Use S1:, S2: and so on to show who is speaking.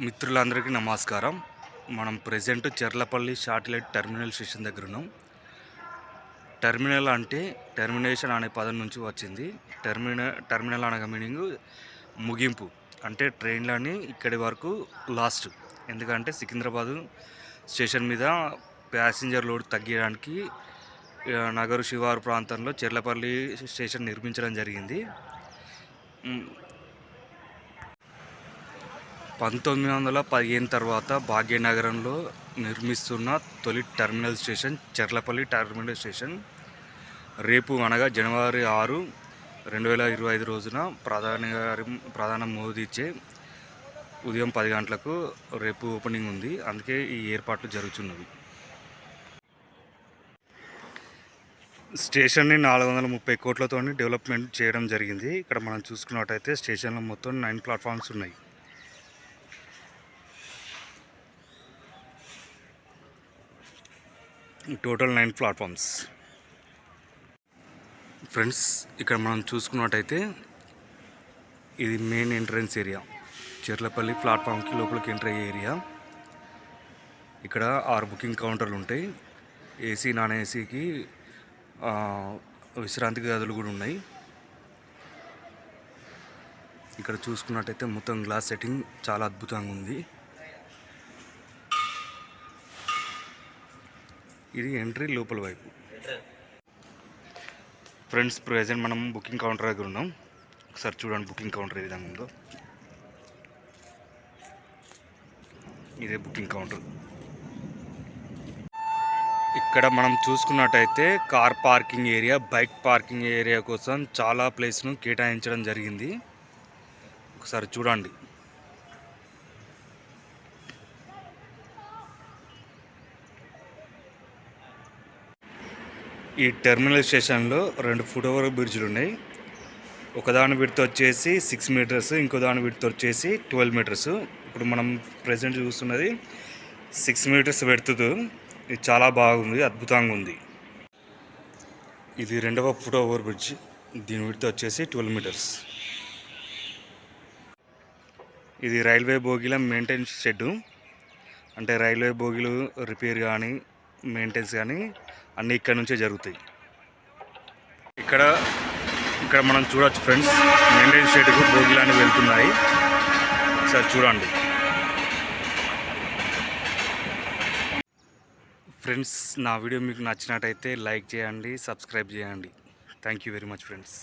S1: మిత్రులందరికీ నమస్కారం. మనం present Cherlapalli satellite terminal station దగ్గర ఉన్నాం. టెర్మినల్ అంటే టెర్మినేషన్ అనే పదం నుంచి వచ్చింది. టెర్మినల్ టెర్మినల్ అనగా మీనింగ్ ముగింపు. అంటే ట్రైన్లని ఇక్కడి వరకు లాస్ట్. ఎందుకంటే సికింద్రాబాద్ స్టేషన్ మీద ప్యాసింజర్ లోడ్ తగ్గించడానికి నగరు శివారు ప్రాంతంలో చెర్లపల్లి స్టేషన్ నిర్మించడం జరిగింది. పంతొమ్మిది వందల పదిహేను తర్వాత భాగ్యనగరంలో నిర్మిస్తున్న తొలి terminal station Cherlapalli terminal station. రేపు అనగా జనవరి ఆరు రెండు వేల ఇరవై ఐదు రోజున ప్రధాని గారి ప్రధాన మోదీ ఇచ్చే ఉదయం పది గంటలకు రేపు ఓపెనింగ్ ఉంది. అందుకే ఈ ఏర్పాట్లు జరుగుతున్నవి. స్టేషన్ని నాలుగు వందల ముప్పై కోట్లతో డెవలప్మెంట్ చేయడం జరిగింది. ఇక్కడ మనం చూసుకున్నట్టయితే స్టేషన్లో మొత్తం నైన్ ప్లాట్ఫామ్స్ ఉన్నాయి. Total nine platforms. ఫ్రెండ్స్ ఇక్కడ మనం చూసుకున్నట్టయితే ఇది మెయిన్ ఎంట్రన్స్ ఏరియా. చెర్లపల్లి ప్లాట్ఫామ్కి లోపలికి ఎంటర్ అయ్యే ఏరియా. ఇక్కడ ఆరు బుకింగ్ కౌంటర్లు ఉంటాయి. ఏసీ నాన్ ఏసీకి విశ్రాంతి గదులు కూడా ఉన్నాయి. ఇక్కడ చూసుకున్నట్టయితే మొత్తం గ్లాస్ సెట్టింగ్ చాలా అద్భుతంగా ఉంది. ఇది ఎంట్రీ లోపల వైపు. ఫ్రెండ్స్ ప్రజెంట్ మనం బుకింగ్ కౌంటర్ దగ్గర ఉన్నాం. ఒకసారి చూడండి బుకింగ్ కౌంటర్ ఏ విధంగా ఉందో. ఇదే బుకింగ్ కౌంటర్. ఇక్కడ మనం చూసుకున్నట్టయితే car parking area bike parking area కోసం చాలా ప్లేస్ను కేటాయించడం జరిగింది. ఒకసారి చూడండి. ఈ టెర్మినల్ స్టేషన్లో రెండు ఫుట్ ఓవర్ బ్రిడ్జ్లు ఉన్నాయి. ఒకదాని విడత వచ్చేసి సిక్స్ మీటర్స్ ఇంకో దాని విడత వచ్చేసి ట్వెల్వ్ మీటర్స్. ఇప్పుడు మనం ప్రజెంట్ చూస్తున్నది సిక్స్ మీటర్స్ పెడుతుంది ఇది చాలా బాగుంది అద్భుతంగా ఉంది. ఇది రెండవ ఫుట్ ఓవర్ బ్రిడ్జ్ దీని విడత వచ్చేసి ట్వెల్వ్ మీటర్స్. ఇది రైల్వే బోగీల మెయింటెనెన్స్ షెడ్ అంటే రైల్వే బోగీలు రిపేర్ కానీ మెయింటెన్స్ కానీ అన్నీ ఇక్కడ నుంచే జరుగుతాయి. ఇక్కడ ఇక్కడ మనం చూడొచ్చు ఫ్రెండ్స్ మెయింటెన్స్ షెడ్కు బోగిలాన్ని వెళ్తున్నాయి. ఒకసారి చూడండి. ఫ్రెండ్స్ నా వీడియో మీకు నచ్చినట్టయితే లైక్ చేయండి సబ్స్క్రైబ్ చేయండి. Thank you very much friends